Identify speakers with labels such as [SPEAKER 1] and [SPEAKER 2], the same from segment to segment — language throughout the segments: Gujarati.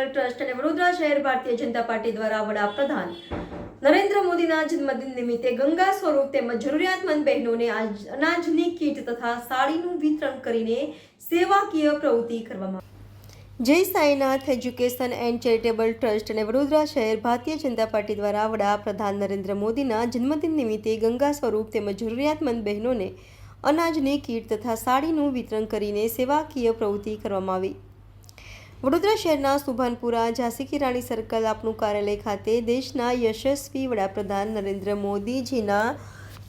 [SPEAKER 1] ચેરિટેબલ ટ્રસ્ટ અને વડોદરા શહેર ભારતીય જનતા પાર્ટી દ્વારા વડાપ્રધાન નરેન્દ્ર મોદીના જન્મદિન નિમિત્તે ગંગા સ્વરૂપ તેમજ જરૂરિયાતમંદ બહેનોને અનાજની કીટ તથા સાડીનું વિતરણ કરીને સેવાકીય પ્રવૃત્તિ કરવામાં Jai Sainath education and charitable trust અને વડોદરા શહેર ભારતીય જનતા પાર્ટી દ્વારા વડાપ્રધાન નરેન્દ્ર મોદીના જન્મદિન નિમિત્તે ગંગા સ્વરૂપ તેમજ જરૂરિયાતમંદ બહેનોને અનાજની કીટ તથા સાડીનું વિતરણ કરીને સેવાકીય પ્રવૃત્તિ કરવામાં આવી. વડોદરા શહેરના સુભાનપુરા ઝાંસી રાણી સર્કલ આપનું કાર્યાલય ખાતે દેશના યશસ્વી વડાપ્રધાન નરેન્દ્ર મોદીજીના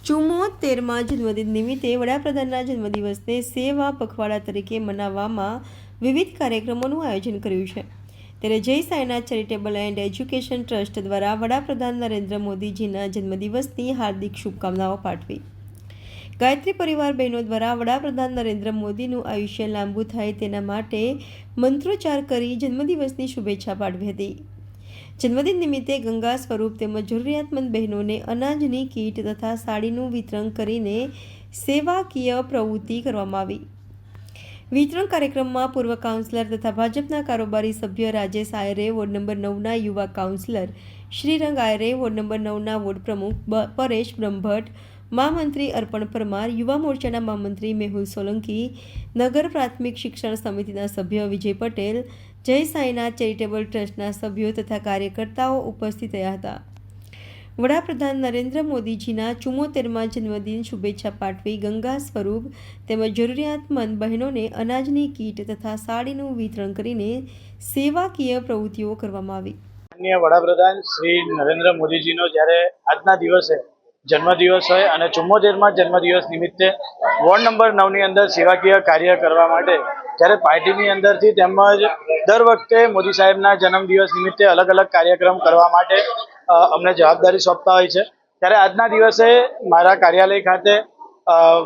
[SPEAKER 1] ચુમ્મોતેરમાં જન્મદિન નિમિત્તે વડાપ્રધાનના જન્મદિવસને સેવા પખવાડા તરીકે મનાવવામાં વિવિધ કાર્યક્રમોનું આયોજન કર્યું છે. ત્યારે Jai Sainath charitable and education trust દ્વારા વડાપ્રધાન નરેન્દ્ર મોદીજીના જન્મદિવસની હાર્દિક શુભકામનાઓ પાઠવી. ગાયત્રી પરિવાર બહેનો દ્વારા વડાપ્રધાન નરેન્દ્ર મોદીનું આયુષ્ય લાંબુ થાય તેના માટે મંત્રોચ્ચાર કરી જન્મદિવસની શુભેચ્છા પાઠવી હતી. જન્મદિન નિમિત્તે ગંગા સ્વરૂપ તેમજ જરૂરિયાતમંદ બહેનોને અનાજની કીટ તથા સાડીનું વિતરણ કરીને સેવાકીય પ્રવૃત્તિ કરવામાં આવી. વિતરણ કાર્યક્રમમાં પૂર્વ કાઉન્સિલર તથા ભાજપના કારોબારી સભ્ય રાજેશ આયરે, વોર્ડ નંબર નવના યુવા councillor Shrirang Ayare, ward number નવના ward પ્રમુખ પરેશ બ્રહ્મભટ્ટ મહામંત્રી અર્પણ પરમાર, યુવા મોરચાના મહામંત્રી મેહુલ સોલંકી, નગર પ્રાથમિક શિક્ષણ સમિતિના સભ્ય વિજય પટેલ, જય સાંઈનાથ ચેરિટેબલ ટ્રસ્ટના સભ્યો તથા કાર્યકર્તાઓ ઉપસ્થિત રહ્યા હતા. વડાપ્રધાન નરેન્દ્ર મોદીજીના ચુમ્મોતેરમાં જન્મદિન શુભેચ્છા પાઠવી ગંગા સ્વરૂપ તેમજ જરૂરિયાતમંદ બહેનોને અનાજની કીટ તથા સાડીનું વિતરણ કરીને સેવાકીય પ્રવૃત્તિઓ કરવામાં આવી.
[SPEAKER 2] માનનીય વડાપ્રધાન શ્રી નરેન્દ્ર મોદીજીનો જ્યારે આજના દિવસે જન્મદિવસ હોય અને ચુમ્મોતેરમાં જન્મદિવસ નિમિત્તે વોર્ડ નંબર નવની અંદર સેવાકીય કાર્ય કરવા માટે જ્યારે પાર્ટીની અંદરથી તેમજ દર વખતે મોદી સાહેબના જન્મદિવસ નિમિત્તે અલગ અલગ કાર્યક્રમ કરવા માટે અમને જવાબદારી સોંપતા હોય છે. ત્યારે આજના દિવસે મારા કાર્યાલય ખાતે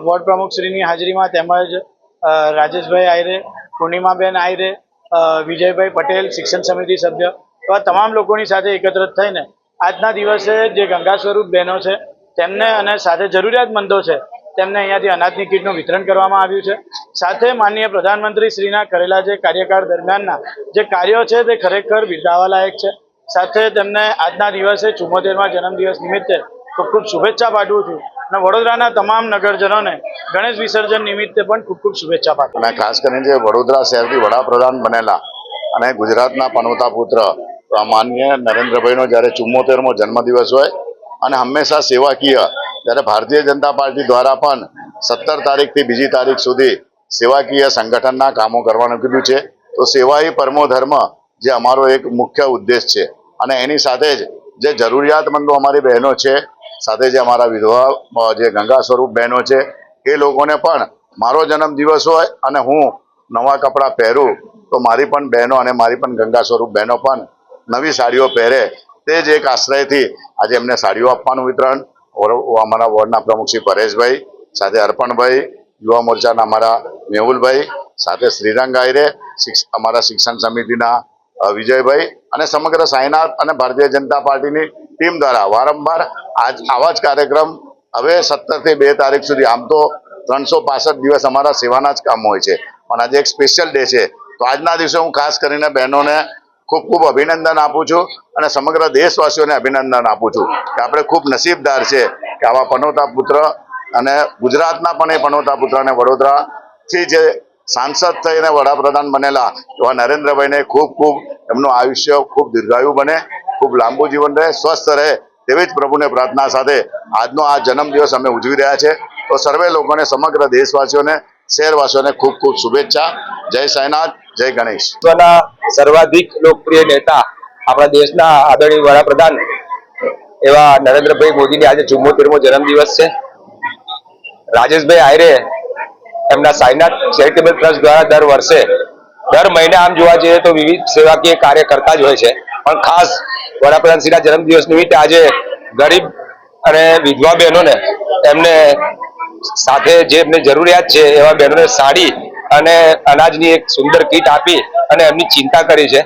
[SPEAKER 2] વોર્ડ પ્રમુખશ્રીની હાજરીમાં તેમજ રાજેશભાઈ આયરે, પૂર્ણિમાબેન આયરે વિજયભાઈ પટેલ, શિક્ષણ સમિતિ સભ્ય, એવા તમામ લોકોની સાથે એકત્રિત થઈને આજના દિવસે જે ગંગા સ્વરૂપ બહેનો છે તેમને અને સાથે જરૂરિયાતમંદો છે, તેમને અહીંયાથી અનાજની કીટનું વિતરણ કરવામાં આવ્યું છે. સાથે માનનીય પ્રધાનમંત્રી શ્રીના કરેલા જે કાર્યકાળ દરમિયાનના જે કાર્યો છે તે ખરેખર બિરદાવાલાયક છે. સાથે તેમને આજના દિવસે ચુમ્મોતેરમાં જન્મદિવસ નિમિત્તે ખૂબ ખૂબ શુભેચ્છા પાઠવું છું અને વડોદરાના તમામ નગરજનોને ગણેશ વિસર્જન નિમિત્તે પણ ખૂબ ખૂબ શુભેચ્છા પાઠવું
[SPEAKER 3] અને ખાસ કરીને જે વડોદરા શહેરથી વડાપ્રધાન બનેલા અને ગુજરાતના પનોતા પુત્ર માનનીય નરેન્દ્રભાઈનો જ્યારે ચુમ્મોતેરમો જન્મદિવસ હોય અને હંમેશા સેવાકીય, જ્યારે ભારતીય જનતા પાર્ટી દ્વારા પણ સત્તર તારીખથી બીજી તારીખ સુધી સેવાકીય સંગઠનના કામો કરવાનું કીધું છે. તો સેવા એ પરમો ધર્મ જે અમારો એક મુખ્ય ઉદ્દેશ છે. અને એની સાથે જ જે જરૂરિયાતમંદો અમારી બહેનો છે, સાથે જે અમારા વિધવા જે ગંગા સ્વરૂપ બહેનો છે, એ લોકોને પણ મારો જન્મદિવસ હોય અને હું નવા કપડાં પહેરું, તો મારી પણ બહેનો અને મારી પણ ગંગા સ્વરૂપ બહેનો પણ નવી સાડીઓ પહેરે તે જ એક આશ્રયથી આજે એમને સાડીઓ આપવાનું વિતરણ. અમારા વોર્ડના પ્રમુખ શ્રી પરેશભાઈ, સાથે અર્પણભાઈ, યુવા મોરચાના અમારા મેહુલભાઈ, સાથે શ્રીરંગ આયરે અમારા શિક્ષણ સમિતિના વિજયભાઈ અને સમગ્ર સાંઈનાથ અને ભારતીય જનતા પાર્ટીની ટીમ દ્વારા વારંવાર આજ, આવા જ કાર્યક્રમ હવે સત્તરથી બે તારીખ સુધી આમ તો ત્રણસો દિવસ અમારા સેવાના જ કામ હોય છે. પણ આજે એક સ્પેશિયલ ડે છે. તો આજના દિવસે હું ખાસ કરીને બહેનોને ખૂબ ખૂબ અભિનંદન આપું છું અને સમગ્ર દેશવાસીઓને અભિનંદન આપું છું કે આપણે ખૂબ નસીબદાર છે કે આવા પનોતા પુત્ર અને ગુજરાતના પણ એ પનોતા પુત્ર અને વડોદરાથી જે સાંસદ થઈને વડાપ્રધાન બનેલા એવા નરેન્દ્રભાઈને ખૂબ ખૂબ એમનું આયુષ્ય ખૂબ દીર્ઘાયુ બને, ખૂબ લાંબુ જીવન રહે, સ્વસ્થ રહે તેવી જ પ્રભુને પ્રાર્થના સાથે આજનો આ જન્મદિવસ અમે ઉજવી રહ્યા છે. તો સર્વે લોકોને, સમગ્ર દેશવાસીઓને, શહેરવાસીઓને ખૂબ ખૂબ શુભેચ્છા. જય સાંઈનાથ. જય ગણેશ.
[SPEAKER 4] વિશ્વના સર્વાધિક લોકપ્રિય નેતા આપણા દેશના આદરણીય વડાપ્રધાન એવા નરેન્દ્રભાઈ મોદીની આજે ચુમ્મોતેરમો જન્મદિવસ છે. રાજેશભાઈ આયરે એમના સાયનાથ ચેરિટેબલ ટ્રસ્ટ દ્વારા દર વર્ષે, દર મહિને આમ જોવા જઈએ તો વિવિધ સેવાકીય કાર્ય કરતા જ હોય છે. પણ ખાસ વડાપ્રધાન શ્રીના જન્મદિવસ નિમિત્તે આજે ગરીબ અને વિધવા બહેનોને એમને સાથે જે એમને જરૂરિયાત છે એવા બહેનોને સાડી અને અનાજની એક સુંદર કીટ આપી અને એમની ચિંતા કરી છે.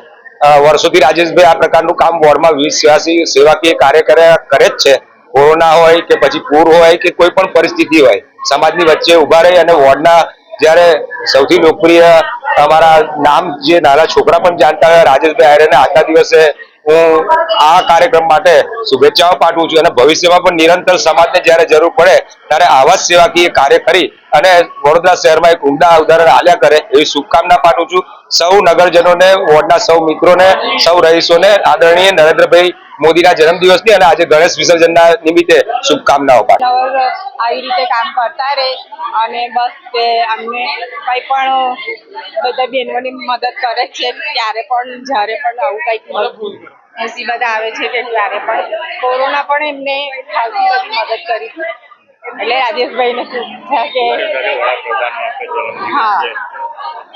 [SPEAKER 4] વર્ષોથી રાજેશભાઈ આ પ્રકારનું કામ વોર્ડમાં વિવિધ સેવાસી સેવાકીય કાર્ય કરે કરે જ છે. કોરોના હોય કે પછી પૂર હોય કે કોઈ પણ પરિસ્થિતિ હોય, સમાજની વચ્ચે ઊભા રહી અને વોર્ડના જ્યારે સૌથી લોકપ્રિય અમારા નામ જે નાના છોકરા પણ જાણતા હોય, રાજેશભાઈ આયરેને આજના દિવસે હું આ કાર્યક્રમ માટે શુભેચ્છાઓ પાઠવું છું અને ભવિષ્યમાં પણ નિરંતર સમાજને જ્યારે જરૂર પડે ત્યારે આવા સેવાકીય કાર્ય કરી અને વડોદરા શહેરમાં એક ઉમદા ઉદાહરણ આલ્યા કરે એવી શુભકામના પાઠવું છું. સૌ નગરજનોને, વોર્ડના સૌ મિત્રોને, સૌ રહીશોને આદરણીય નરેન્દ્રભાઈ મોદીના જન્મદિવસની અને આજે ગણેશ વિસર્જનના નિમિત્તે શુભકામનાઓ પાઠવું.
[SPEAKER 5] આવી રીતે કામ કરતા રહે અને બસ તે અમને કંઈ પણ બધા બહેનોની મદદ કરે છે ત્યારે પણ જ્યારે પણ આવું કંઈક મુસીબત આવે છે કે ત્યારે પણ કોરોના પણ એમને ખાસી બધી મદદ કરી. હતી એટલે રાજેશભાઈને શુભેચ્છા કે હા.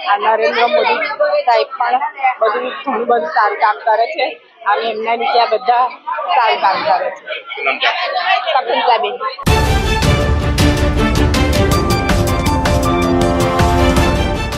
[SPEAKER 5] આ નરેન્દ્ર મોદી સાહેબ પણ બધું ઘણું બધું સારું કામ કરે છે અને એમના નીચે બધા સારું કામ કરે છે. શકુંતલાબેન